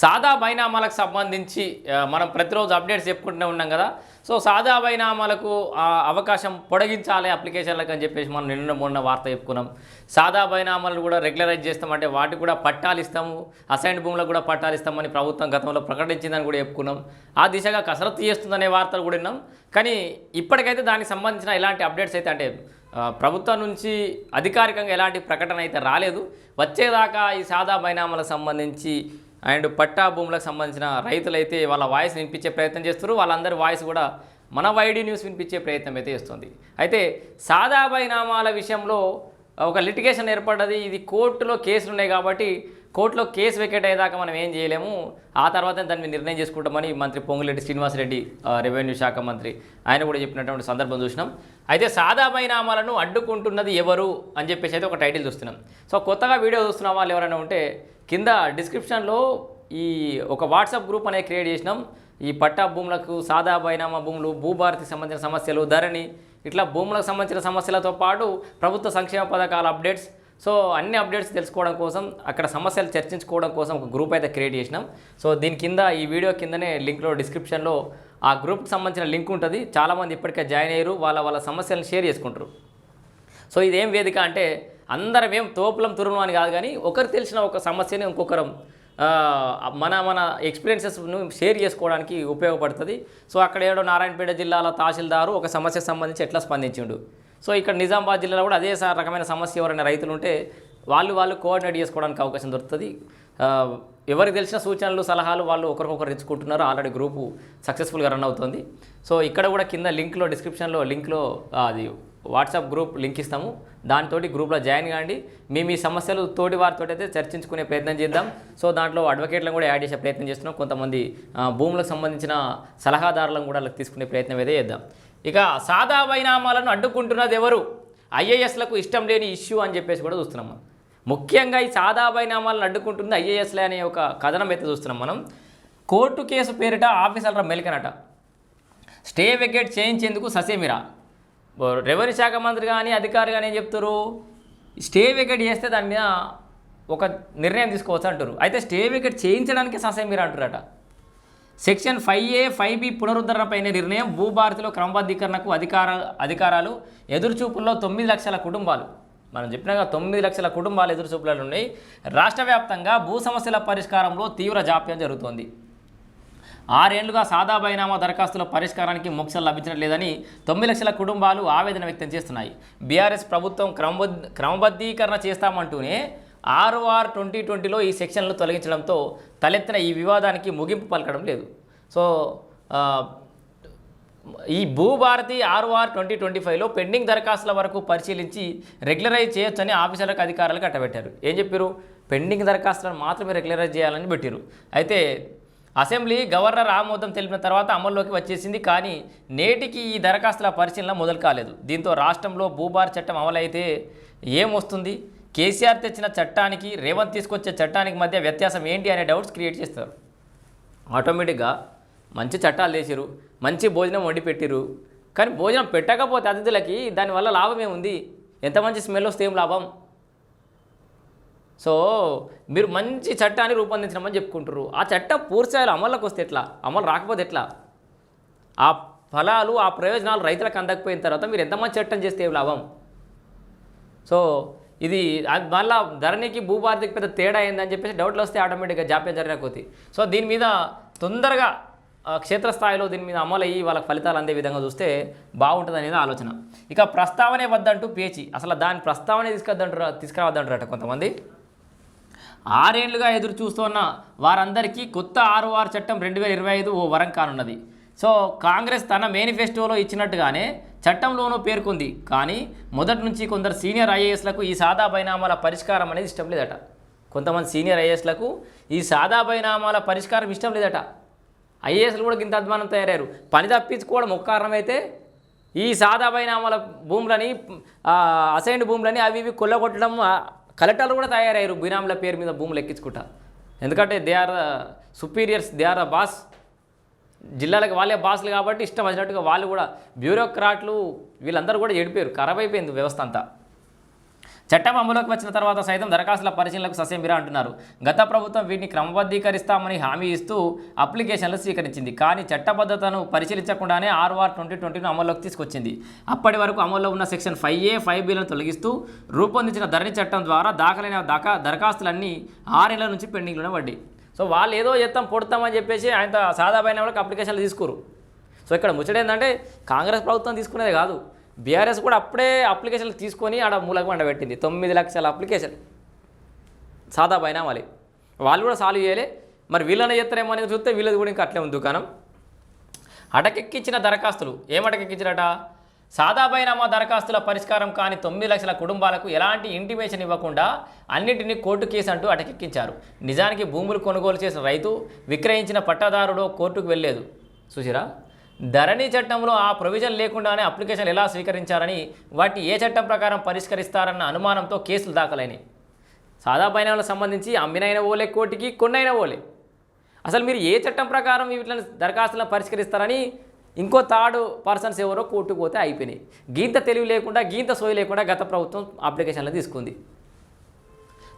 సాదా బైనామాలకు సంబంధించి మనం ప్రతిరోజు అప్డేట్స్ చెప్పుకుంటూనే ఉన్నాం కదా. సో సాదా బైనామాలకు అవకాశం పొడిగించాలి అప్లికేషన్లకు అని చెప్పేసి మనం నిన్న మొన్న వార్త చెప్పుకున్నాం. సాదా బైనామాలు కూడా రెగ్యులరైజ్ చేస్తామంటే వాటికి కూడా పట్టాలు ఇస్తాము అసైన్ భూములకు కూడా పట్టాలు ఇస్తామని ప్రభుత్వం గతంలో ప్రకటించిందని కూడా చెప్పుకున్నాం. ఆ దిశగా కసరత్తు చేస్తుందనే వార్తలు కూడా విన్నాం. కానీ ఇప్పటికైతే దానికి సంబంధించిన ఎలాంటి అప్డేట్స్ అయితే అంటే ప్రభుత్వం నుంచి అధికారికంగా ఎలాంటి ప్రకటన అయితే రాలేదు. వచ్చేదాకా ఈ సాదా బైనామాలకు సంబంధించి అండ్ పట్టా భూములకు సంబంధించిన రైతులైతే వాళ్ళ వాయిస్ వినిపించే ప్రయత్నం చేస్తారు వాళ్ళందరి వాయిస్ కూడా మన వైడి న్యూస్ వినిపించే ప్రయత్నం అయితే చేస్తుంది. అయితే సాదాబాయి నామాల విషయంలో ఒక లిటిగేషన్ ఏర్పడ్డది. ఇది కోర్టులో కేసులు ఉన్నాయి కాబట్టి కోర్టులో కేసు వెకెట్ అయ్యేదాకా మనం ఏం చేయలేము. ఆ తర్వాత దాన్ని నిర్ణయం చేసుకుంటామని మంత్రి పొంగులెడ్డి శ్రీనివాసరెడ్డి రెవెన్యూ శాఖ మంత్రి ఆయన కూడా చెప్పినటువంటి సందర్భం చూసినాం. అయితే సాదా బైనామాలను అడ్డుకుంటున్నది ఎవరు అని చెప్పేసి అయితే ఒక టైటిల్ చూస్తున్నాం. సో కొత్తగా వీడియో చూస్తున్న వాళ్ళు ఎవరైనా ఉంటే కింద డిస్క్రిప్షన్లో ఈ ఒక వాట్సాప్ గ్రూప్ అనేది క్రియేట్ చేసినాం. ఈ పట్టా భూములకు సాదా బైనామా భూములు భూభారతికి సంబంధించిన సమస్యలు ధరణి ఇట్లా భూములకు సంబంధించిన సమస్యలతో పాటు ప్రభుత్వ సంక్షేమ పథకాల అప్డేట్స్. సో అన్ని అప్డేట్స్ తెలుసుకోవడం కోసం అక్కడ సమస్యలు చర్చించుకోవడం కోసం ఒక గ్రూప్ అయితే క్రియేట్ చేసినాం. సో దీని కింద ఈ వీడియో కిందనే లింక్లో డిస్క్రిప్షన్లో ఆ గ్రూప్కి సంబంధించిన లింక్ ఉంటుంది. చాలామంది ఇప్పటికే జాయిన్ అయ్యారు. వాళ్ళ వాళ్ళ సమస్యలను షేర్ చేసుకుంటారు. సో ఇదేం వేదిక అంటే అందరం ఏం తోపులం తురుము అని కాదు కానీ ఒకరు తెలిసిన ఒక సమస్యని ఇంకొకరం మన మన ఎక్స్పీరియన్సెస్ను షేర్ చేసుకోవడానికి ఉపయోగపడుతుంది. సో అక్కడ ఏడో నారాయణపేట జిల్లాలో తహసీల్దారు ఒక సమస్యకు సంబంధించి ఎట్లా స్పందించిండు. సో ఇక్కడ నిజామాబాద్ జిల్లాలో కూడా అదే రకమైన సమస్య ఎవరైనా రైతులు ఉంటే వాళ్ళు వాళ్ళు కోఆర్డినేట్ చేసుకోవడానికి అవకాశం దొరుకుతుంది. ఎవరికి తెలిసిన సూచనలు సలహాలు వాళ్ళు ఒకరికొకరు ఇచ్చుకుంటున్నారు ఆల్రెడీ గ్రూపు సక్సెస్ఫుల్గా రన్ అవుతుంది. సో ఇక్కడ కూడా కింద లింక్లో డిస్క్రిప్షన్లో లింక్లో అది వాట్సాప్ గ్రూప్ లింక్ ఇస్తాము. దాంతో గ్రూప్లో జాయిన్ కాండి. మేము ఈ సమస్యలు తోటి వారితో అయితే చర్చించుకునే ప్రయత్నం చేద్దాం. సో దాంట్లో అడ్వకేట్లను కూడా యాడ్ చేసే ప్రయత్నం చేస్తున్నాం. కొంతమంది భూములకు సంబంధించిన సలహాదారులను కూడా తీసుకునే ప్రయత్నం అయితే చేద్దాం. ఇక సాదా పరిణామాలను అడ్డుకుంటున్నది ఎవరు? ఐఏఎస్లకు ఇష్టం లేని ఇష్యూ అని చెప్పేసి కూడా చూస్తున్నాం ముఖ్యంగా ఈ సాదా బైనామాలను అడ్డుకుంటుంది ఐఏఎస్లే అనే ఒక కథనం అయితే చూస్తున్నాం మనం. కోర్టు కేసు పేరిట ఆఫీసర్ల మెలికనట. స్టే వికెట్ చేయించేందుకు ససేమిరా? రెవెన్యూ శాఖ మంత్రి కానీ అధికారి కానీ ఏం చెప్తారు? స్టే వికెట్ చేస్తే దాని మీద ఒక నిర్ణయం తీసుకోవచ్చు అంటారు. అయితే స్టే వికెట్ చేయించడానికి ససేమిరా అంటారట section five A five B పునరుద్ధరణపైన నిర్ణయం భూభారతిలో క్రమబద్ధీకరణకు అధికార అధికారాలు ఎదురుచూపుల్లో తొమ్మిది లక్షల కుటుంబాలు. మనం చెప్పినాక తొమ్మిది లక్షల కుటుంబాలు ఎదురుచూపులలో ఉన్నాయి రాష్ట్ర వ్యాప్తంగా భూ సమస్యల పరిష్కారంలో తీవ్ర జాప్యం జరుగుతోంది. ఆరేళ్ళుగా సాదా బైనామా దరఖాస్తుల పరిష్కారానికి మోక్షం లభించట్లేదని తొమ్మిది లక్షల కుటుంబాలు ఆవేదన వ్యక్తం చేస్తున్నాయి. బీఆర్ఎస్ ప్రభుత్వం క్రమబద్ధ క్రమబద్ధీకరణ చేస్తామంటూనే ఆర్ఓఆర్ ట్వంటీ ట్వంటీలో ఈ సెక్షన్లు తొలగించడంతో తలెత్తిన ఈ వివాదానికి ముగింపు పలకడం లేదు. సో ఈ భూభారతి ఆర్ఓఆర్ ట్వంటీ ట్వంటీ ఫైవ్లో పెండింగ్ దరఖాస్తుల వరకు పరిశీలించి రెగ్యులరైజ్ చేయొచ్చని ఆఫీసర్లకు అధికారులకు కట్టబెట్టారు ఏం చెప్పారు పెండింగ్ దరఖాస్తులను మాత్రమే రెగ్యులరైజ్ చేయాలని పెట్టారు అయితే అసెంబ్లీ గవర్నర్ ఆమోదం తెలిపిన తర్వాత అమల్లోకి వచ్చేసింది కానీ నేటికి ఈ దరఖాస్తుల పరిశీలన మొదలు కాలేదు. దీంతో రాష్ట్రంలో భూభార చట్టం అమలైతే ఏమొస్తుంది? కేసీఆర్ తెచ్చిన చట్టానికి రేవంత్ తీసుకొచ్చే చట్టానికి మధ్య వ్యత్యాసం ఏంటి అనే డౌట్స్ క్రియేట్ చేస్తారు. ఆటోమేటిక్గా మంచి చట్టాలు చేసిరు మంచి భోజనం వండి పెట్టిరు కానీ భోజనం పెట్టకపోతే అతిథులకి దానివల్ల లాభం ఏముంది? ఎంత మంచి స్మెల్ వస్తే ఏం లాభం? సో మీరు మంచి చట్టాన్ని రూపొందించడమని చెప్పుకుంటారు ఆ చట్టం పూర్తిస్థాయిలో అమల్లోకి వస్తే ఎట్లా? అమలు రాకపోతే ఎట్లా? ఆ ఫలాలు ఆ ప్రయోజనాలు రైతులకు అందకపోయిన తర్వాత మీరు ఎంత మంచి చట్టం చేస్తే ఏం లాభం? సో ఇది అది మళ్ళా ధరణికి భూభారతికి పెద్ద తేడా అయిందని చెప్పేసి డౌట్లు వస్తే ఆటోమేటిక్గా జాప్యం జరిగిన సో దీని మీద తొందరగా క్షేత్రస్థాయిలో దీని మీద అమలయ్యి వాళ్ళకి ఫలితాలు అందే విధంగా చూస్తే బాగుంటుంది అనేది ఆలోచన. ఇక ప్రస్తావనే వద్దంటూ పేచి అసలు దాని ప్రస్తావనే తీసుకొద్దంటారు తీసుకురావద్దంటారట కొంతమంది. ఆరేళ్ళుగా ఎదురు చూస్తున్న వారందరికీ కొత్త ఆర్ఓఆర్ చట్టం రెండు వేల ఇరవై ఐదు ఓ వరం కానున్నది. సో కాంగ్రెస్ తన మేనిఫెస్టోలో ఇచ్చినట్టుగానే చట్టంలోనూ పేర్కొంది. కానీ మొదటి నుంచి కొందరు సీనియర్ ఐఏఎస్లకు ఈ సాదా బైనామాల పరిష్కారం అనేది ఇష్టం లేదట. కొంతమంది సీనియర్ ఐఏఎస్లకు ఈ సాదా బైనామాల పరిష్కారం ఇష్టం లేదట. ఐఏఎస్లు కూడా ఇంత అధ్వానం తయారయ్యారు. పని తప్పించుకోవడం ఒక కారణమైతే ఈ సాదా బైనామాల భూములని అసైన్డ్ భూములని అవి ఇవి కొల్లగొట్టడం కలెక్టర్లు కూడా తయారయ్యారు బినాముల పేరు మీద భూములు ఎక్కించుకుంటా. ఎందుకంటే they are superiors they are boss. జిల్లాలకు వాళ్ళే బాసులు కాబట్టి ఇష్టం వచ్చినట్టుగా వాళ్ళు కూడా బ్యూరోక్రాట్లు వీళ్ళందరూ కూడా ఎడిపోయారు ఖరాబ్ అయిపోయింది వ్యవస్థ అంతా. చట్టం అమలులోకి వచ్చిన తర్వాత సైతం దరఖాస్తుల పరిశీలనకు ససేమిరా అంటున్నారు. గత ప్రభుత్వం వీటిని క్రమబద్ధీకరిస్తామని హామీ ఇస్తూ అప్లికేషన్లు స్వీకరించింది. కానీ చట్టబద్ధతను పరిశీలించకుండానే ఆర్ఆర్ ట్వంటీ ట్వంటీను అమల్లోకి తీసుకొచ్చింది. అప్పటి వరకు అమల్లో ఉన్న సెక్షన్ ఫైవ్ ఏ ఫైవ్ బిలను తొలగిస్తూ రూపొందించిన ధరణి చట్టం ద్వారా దాఖలైన దకా దరఖాస్తులన్నీ ఆరేళ్ళ నుంచి పెండింగ్లోనే పడ్డాయి. సో వాళ్ళు ఏదో చేస్తాం పొడతామని చెప్పేసి ఆయన సాదాపైన వాళ్ళకి అప్లికేషన్లు తీసుకోరు. సో ఇక్కడ ముచ్చట ఏంటంటే కాంగ్రెస్ ప్రభుత్వం తీసుకునేది కాదు. బీఆర్ఎస్ కూడా అప్పుడే అప్లికేషన్లు తీసుకొని ఆడ మూలకు పండబెట్టింది తొమ్మిది లక్షల అప్లికేషన్. సాదా బైనామాలి. వాళ్ళు కూడా సాల్వ్ చేయలే. మరి వీళ్ళని చేస్తారేమో అనేది చూస్తే వీళ్ళది కూడా ఇంకా అట్లే ఉంది దుకాణం. అటకెక్కించిన దరఖాస్తులు. ఏం అటకెక్కించారట? సాదా బైనామా దరఖాస్తుల పరిష్కారం కాని తొమ్మిది లక్షల కుటుంబాలకు ఎలాంటి ఇంటిమేషన్ ఇవ్వకుండా అన్నింటినీ కోర్టు కేసు అంటూ అటకెక్కించారు. నిజానికి భూములు కొనుగోలు చేసిన రైతు విక్రయించిన పట్టాదారుడు కోర్టుకు వెళ్ళలేదు. చూసిరా? ధరణి చట్టంలో ఆ ప్రొవిజన్ లేకుండానే అప్లికేషన్లు ఎలా స్వీకరించారని వాటిని ఏ చట్టం ప్రకారం పరిష్కరిస్తారన్న అనుమానంతో కేసులు దాఖలైనవి సాదా పైనాలకు సంబంధించి అమ్మినైన ఓలే కోర్టుకి కొన్నైన ఓలే. అసలు మీరు ఏ చట్టం ప్రకారం వీటిని దరఖాస్తులను పరిష్కరిస్తారని ఇంకో థర్డ్ పర్సన్స్ ఎవరో కోర్టుకు పోతే అయిపోయినాయి. గీంత తెలివి లేకుండా గీంత సోయి లేకుండా గత ప్రభుత్వం అప్లికేషన్లు తీసుకుంది.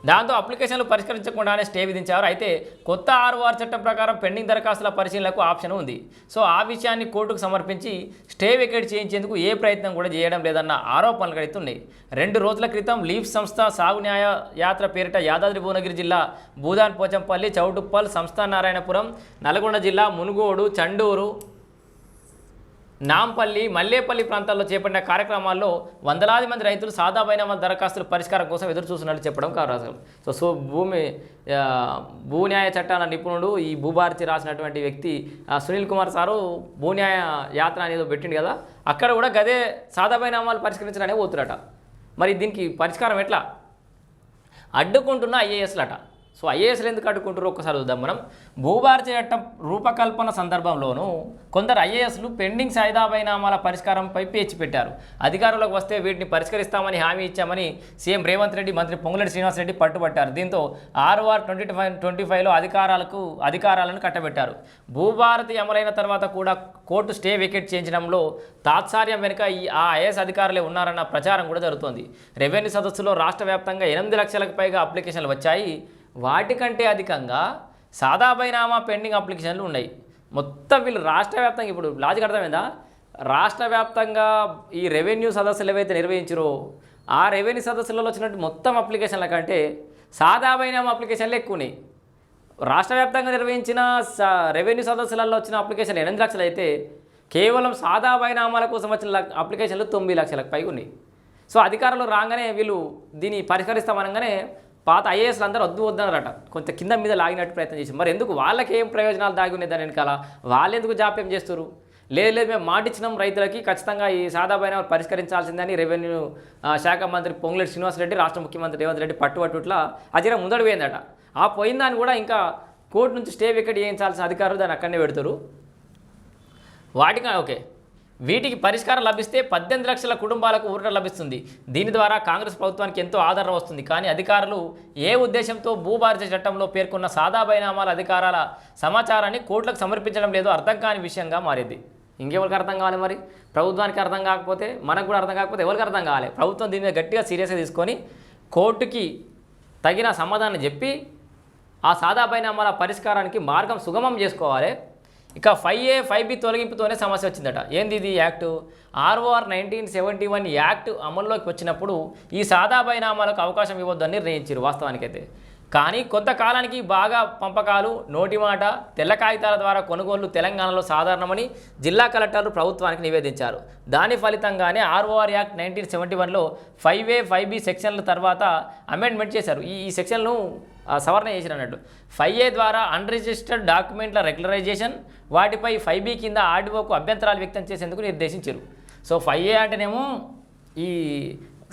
దాంతో అప్లికేషన్లు పరిష్కరించకుండానే స్టే విధించారు. అయితే కొత్త ఆర్ఓఆర్ చట్టం ప్రకారం పెండింగ్ దరఖాస్తుల పరిశీలనకు ఆప్షన్ ఉంది. సో ఆ విషయాన్ని కోర్టుకు సమర్పించి స్టే వెకేట్ చేయించేందుకు ఏ ప్రయత్నం కూడా చేయడం లేదన్న ఆరోపణలు కడుతున్నాయి రెండు రోజుల క్రితం లీఫ్ సంస్థ సాగు న్యాయ యాత్ర పేరిట యాదాద్రి భువనగిరి జిల్లా భూదాన్ పోచంపల్లి చౌటుప్పల్ సంస్థ నారాయణపురం నల్గొండ జిల్లా మునుగోడు చండూరు నాంపల్లి మల్లేపల్లి ప్రాంతాల్లో చేపట్టిన కార్యక్రమాల్లో వందలాది మంది రైతులు సాదా బైనామా దరఖాస్తుల పరిష్కారం కోసం ఎదురు చూస్తున్నట్టు చెప్పడం కాదు అసలు సో సో భూమి భూ న్యాయ చట్టాల నిపుణుడు ఈ భూభారతి రాసినటువంటి వ్యక్తి సునీల్ కుమార్ సారు భూన్యాయ యాత్ర అనేది పెట్టిండు కదా అక్కడ కూడా గదే సాదాపైనామాలు పరిష్కరించడానికి పోతురట మరి దీనికి పరిష్కారం ఎట్లా? అడ్డుకుంటున్న ఐఏఎస్లట. సో ఐఏఎస్లు ఎందుకు అడ్డుకుంటారు ఒకసారి చూద్దాం మనం. భూభారతి చట్టం రూపకల్పన సందర్భంలోనూ కొందరు ఐఏఎస్లు పెండింగ్ సాయిదా బైనామాల పరిష్కారంపై పేచి పెట్టారు. అధికారంలోకి వస్తే వీటిని పరిష్కరిస్తామని హామీ ఇచ్చామని సీఎం రేవంత్ రెడ్డి మంత్రి పొంగులేటి శ్రీనివాసరెడ్డి పట్టుబట్టారు. దీంతో ఆర్ఓఆర్ ట్వంటీ ఫైవ్ ట్వంటీ ఫైవ్లో అధికారాలకు అధికారాలను కట్టబెట్టారు. భూభారతి అమలైన తర్వాత కూడా కోర్టు స్టే వికెట్ చేయించడంలో తాత్సార్యం వెనుక ఈ ఆ ఐఏఎస్ అధికారులే ఉన్నారన్న ప్రచారం కూడా జరుగుతోంది. రెవెన్యూ సదస్సులో రాష్ట్ర వ్యాప్తంగా ఎనిమిది లక్షలకు పైగా అప్లికేషన్లు వచ్చాయి. వాటికంటే అధికంగా సాదా బైనామా పెండింగ్ అప్లికేషన్లు ఉన్నాయి. మొత్తం వీళ్ళు రాష్ట్ర వ్యాప్తంగా ఇప్పుడు లాజిక్ అర్థమైందా? రాష్ట్ర వ్యాప్తంగా ఈ రెవెన్యూ సదస్సులు ఏవైతే నిర్వహించారో ఆ రెవెన్యూ సదస్సులలో వచ్చినట్టు మొత్తం అప్లికేషన్ల కంటే సాదా బైనామా అప్లికేషన్లు ఎక్కువ ఉన్నాయి రాష్ట్ర వ్యాప్తంగా నిర్వహించిన స- రెవెన్యూ సదస్సులలో వచ్చిన అప్లికేషన్ ఎనిమిది లక్షలు అయితే కేవలం సాదా బైనామాల కోసం వచ్చిన అప్లికేషన్లు తొమ్మిది లక్షలకు పైగా ఉన్నాయి. సో అధికారులు రాగానే వీళ్ళు దీన్ని పరిష్కరిస్తామనగానే పాత ఐఏఎస్లు అందరూ వద్దు వద్దన్నారట. కొంత కింద మీద లాగినట్టు ప్రయత్నం చేసి మరి ఎందుకు? వాళ్ళకి ఏం ప్రయోజనాలు దాగి ఉన్నాయి దాని వెనకాల? వాళ్ళు ఎందుకు జాప్యం చేస్తారు లేదు లేదు మేము మాటిచ్చినాం రైతులకి. ఖచ్చితంగా ఈ సాదాపైన పరిష్కరించాల్సిందని రెవెన్యూ శాఖ మంత్రి పొంగులేటి శ్రీనివాసరెడ్డి రాష్ట్ర ముఖ్యమంత్రి రేవంత్ రెడ్డి పట్టుబట్టుట్లా అజీరా ముందడు పోయిందట ఆ పోయిన దాన్ని కూడా ఇంకా కోర్టు నుంచి స్టే వికెట్ చేయించాల్సిన అధికారులు దాన్ని అక్కడనే పెడతారు వాటికి ఓకే. వీటికి పరిష్కారం లభిస్తే పద్దెనిమిది లక్షల కుటుంబాలకు ఊరట లభిస్తుంది. దీని ద్వారా కాంగ్రెస్ ప్రభుత్వానికి ఎంతో ఆదరణ వస్తుంది. కానీ అధికారులు ఏ ఉద్దేశంతో భూభారత చట్టంలో పేర్కొన్న సాదా బైనామాల అధికారాల సమాచారాన్ని కోర్టులకు సమర్పించడం లేదో అర్థం కాని విషయంగా మారింది. ఇంకెవరికి అర్థం కావాలి మరి? ప్రభుత్వానికి అర్థం కాకపోతే మనకు కూడా అర్థం కాకపోతే ఎవరికి అర్థం కావాలి? ప్రభుత్వం దీని మీద గట్టిగా సీరియస్గా తీసుకొని కోర్టుకి తగిన సమాధానం చెప్పి ఆ సాదా బైనామాల పరిష్కారానికి మార్గం సుగమం చేసుకోవాలి. ఇక ఫైవ్ ఏ ఫైవ్ బి తొలగింపుతోనే సమస్య వచ్చిందట. ఏంది ఇది act? ROR nineteen seventy one act అమల్లోకి వచ్చినప్పుడు ఈ సాదా బైనామాలకు అవకాశం ఇవ్వద్దని నిర్ణయించారు వాస్తవానికైతే. కానీ కొంతకాలానికి బాగా పంపకాలు నోటిమాట తెల్ల కాగితాల ద్వారా కొనుగోళ్ళు తెలంగాణలో సాధారణమని జిల్లా కలెక్టర్లు ప్రభుత్వానికి నివేదించారు. దాని ఫలితంగానే ఆర్ఓఆర్ యాక్ట్ నైన్టీన్ సెవెంటీ వన్లో ఫైవ్ ఏ ఫైవ్ బి సెక్షన్ల తర్వాత అమెండ్మెంట్ చేశారు. ఈ ఈ సెక్షన్ను సవరణ చేసిన అన్నట్టు ఫైవ్ ఏ ద్వారా అన్రిజిస్టర్డ్ డాక్యుమెంట్ల రెగ్యులరైజేషన్ వాటిపై ఫైవ్ బి కింద ఆర్డీఓకు అభ్యంతరాలు వ్యక్తం చేసేందుకు నిర్దేశించారు. సో ఫైవ్ ఏ అంటేనేమో ఈ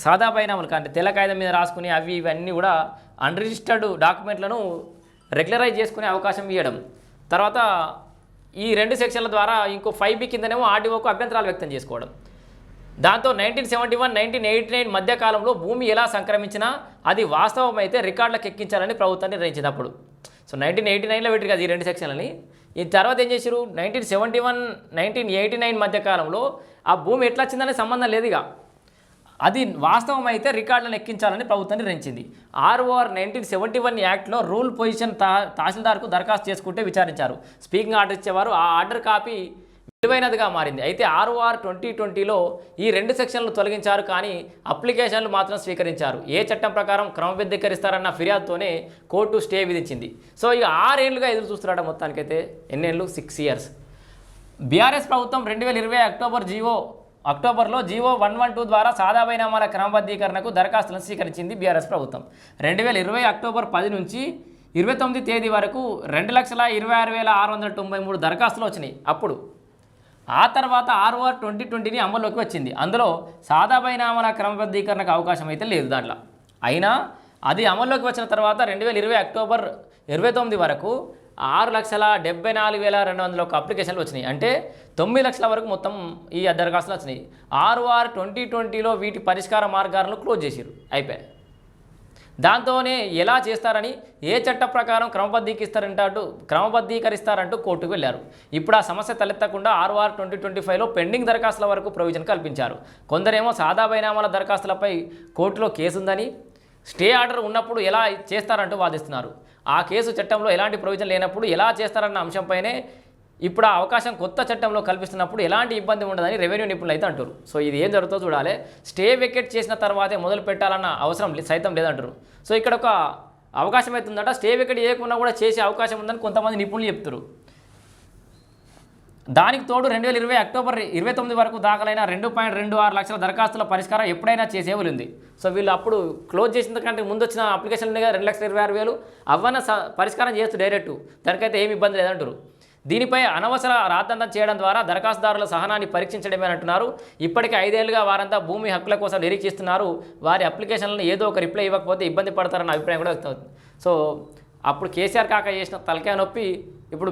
సాదా బైనామాలు అంటే తెల్ల కాగితం మీద రాసుకుని అవి ఇవన్నీ కూడా అన్రిజిస్టర్డ్ డాక్యుమెంట్లను రెగ్యులరైజ్ చేసుకునే అవకాశం ఇవ్వడం. తర్వాత ఈ రెండు సెక్షన్ల ద్వారా ఇంకో ఫైవ్ బి కిందనేమో ఆర్డీఓకు అభ్యంతరాలు వ్యక్తం చేసుకోవడం. దాంతో nineteen seventy one nineteen eighty nine మధ్యకాలంలో భూమి ఎలా సంక్రమించినా అది వాస్తవమైతే రికార్డులకు ఎక్కించాలని ప్రభుత్వం నిర్ణయించింది అప్పుడు సో నైన్టీన్ ఎయిటీ నైన్లో పెట్టారు కదా ఈ రెండు సెక్షన్లని. ఈ తర్వాత ఏం చేశారు? Nineteen seventy one nineteen eighty nine మధ్యకాలంలో ఆ భూమి ఎట్లా వచ్చిందనే సంబంధం లేదు ఇక అది వాస్తవం అయితే రికార్డులను ఎక్కించాలని ప్రభుత్వం నిర్ణయించింది. ఆర్ఓఆర్ నైన్టీన్ సెవెంటీ వన్ యాక్ట్లో రూల్ పొజిషన్ తా తహసీల్దార్కు దరఖాస్తు చేసుకుంటే విచారించారు. స్పీకింగ్ ఆర్డర్ ఇచ్చేవారు ఆ ఆర్డర్ కాపీ విలువైనదిగా మారింది. అయితే ఆర్ఓఆర్ ట్వంటీ ట్వంటీలో ఈ రెండు సెక్షన్లు తొలగించారు కానీ అప్లికేషన్లు మాత్రం స్వీకరించారు. ఏ చట్టం ప్రకారం క్రమబద్ధీకరిస్తారన్న ఫిర్యాదుతోనే కోర్టు స్టే విధించింది. సో ఇక ఆరేళ్ళుగా ఎదురు చూస్తున్నాడు మొత్తానికైతే ఎన్నేళ్ళు సిక్స్ ఇయర్స్. బీఆర్ఎస్ ప్రభుత్వం రెండు వేల ఇరవై అక్టోబర్ జీవో అక్టోబర్లో జీవో వన్ వన్ టూ ద్వారా సాదా బైనామాల క్రమబద్ధీకరణకు దరఖాస్తులను స్వీకరించింది బీఆర్ఎస్ ప్రభుత్వం. రెండు వేల ఇరవై అక్టోబర్ పది నుంచి ఇరవై తొమ్మిది తేదీ వరకు రెండు లక్షల ఇరవై ఆరు వేల ఆరు వందల తొంభై మూడు దరఖాస్తులు వచ్చినాయి. అప్పుడు ఆ తర్వాత ఆర్ఓఆర్ ట్వంటీ ట్వంటీని అమల్లోకి వచ్చింది. అందులో సాదా బైనామాల క్రమబద్ధీకరణకు అవకాశం అయితే లేదు దాంట్లో. అయినా అది అమల్లోకి వచ్చిన తర్వాత రెండు వేల ఇరవై అక్టోబర్ ఇరవై తొమ్మిది వరకు ఆరు లక్షల డెబ్బై నాలుగు వేల రెండు వందల ఒక అప్లికేషన్లు వచ్చినాయి. అంటే తొమ్మిది లక్షల వరకు మొత్తం ఈ దరఖాస్తులు వచ్చినాయి. ఆర్ఓఆర్ ట్వంటీ ట్వంటీలో వీటి పరిష్కార మార్గాలను క్లోజ్ చేసిరు అయిపోయాయి. దాంతోనే ఎలా చేస్తారని ఏ చట్ట ప్రకారం క్రమబద్ధీకరిస్తారంటూ క్రమబద్ధీకరిస్తారంటూ కోర్టుకు వెళ్ళారు. ఇప్పుడు ఆ సమస్య తలెత్తకుండా ఆర్ఓఆర్ ట్వంటీ ట్వంటీ ఫైవ్లో పెండింగ్ దరఖాస్తుల వరకు ప్రొవిజన్ కల్పించారు. కొందరేమో సాదా బైనామాల దరఖాస్తులపై కోర్టులో కేసు ఉందని స్టే ఆర్డర్ ఉన్నప్పుడు ఎలా చేస్తారంటూ వాదిస్తున్నారు. ఆ కేసు చట్టంలో ఎలాంటి ప్రొవిజన్ లేనప్పుడు ఎలా చేస్తారన్న అంశంపైనే ఇప్పుడు ఆ అవకాశం కొత్త చట్టంలో కల్పిస్తున్నప్పుడు ఎలాంటి ఇబ్బంది ఉండదని రెవెన్యూ నిపుణులు అయితే అంటారు సో ఇది ఏం జరుగుతుందో చూడాలి. స్టే వెకెట్ చేసిన తర్వాతే మొదలు పెట్టాలన్న అవసరం సైతం లేదంటారు సో ఇక్కడ ఒక అవకాశం అవుతుందట స్టే వెకెట్ చేయకుండా కూడా చేసే అవకాశం ఉందని కొంతమంది నిపుణులు చెప్తారు దానికి తోడు రెండు వేల ఇరవై అక్టోబర్ ఇరవై తొమ్మిది వరకు దాఖలైన రెండు పాయింట్ రెండు ఆరు లక్షల దరఖాస్తుల పరిష్కారం ఎప్పుడైనా చేసే ఉంది. సో వీళ్ళు అప్పుడు క్లోజ్ చేసిన కంటే ముందు వచ్చిన అప్లికేషన్ రెండు లక్షల ఇరవై ఆరు వేలు. అవన్న స- పరిష్కారం చేయొచ్చు డైరెక్ట్. దానికైతే ఏమి ఇబ్బంది లేదంటారు దీనిపై అనవసర రాద్దంతం చేయడం ద్వారా దరఖాస్తుదారుల సహనాన్ని పరీక్షించడమే అంటున్నారు. ఇప్పటికే ఐదేళ్ళుగా వారంతా భూమి హక్కుల కోసం నిరీక్షిస్తున్నారు. వారి అప్లికేషన్లను ఏదో ఒక రిప్లై ఇవ్వకపోతే ఇబ్బంది పడతారన్న అభిప్రాయం కూడా వ్యక్తమవుతుంది సో అప్పుడు కేసీఆర్ కాక చేసిన తలకాయ నొప్పి ఇప్పుడు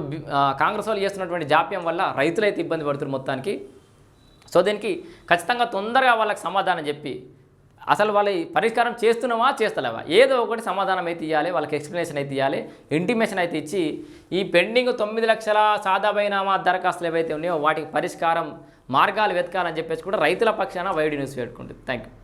కాంగ్రెస్ వాళ్ళు చేస్తున్నటువంటి జాప్యం వల్ల రైతులైతే ఇబ్బంది పడుతున్నారు మొత్తానికి. సో దీనికి ఖచ్చితంగా తొందరగా వాళ్ళకి సమాధానం చెప్పి అసలు వాళ్ళ ఈ పరిష్కారం చేస్తున్నావా చేస్తలేవా? ఏదో ఒకటి సమాధానం అయితే ఇవ్వాలి వాళ్ళకి ఎక్స్ప్లెనేషన్ అయితే ఇవ్వాలి ఇంటిమేషన్ అయితే ఇచ్చి ఈ పెండింగ్ తొమ్మిది లక్షల సాదాబైనామా దరఖాస్తులు ఏవైతే ఉన్నాయో వాటికి పరిష్కారం మార్గాలు వెతకాలని చెప్పేసి కూడా రైతుల పక్షాన వైడి న్యూస్ పెట్టుకుంటుంది థ్యాంక్ యూ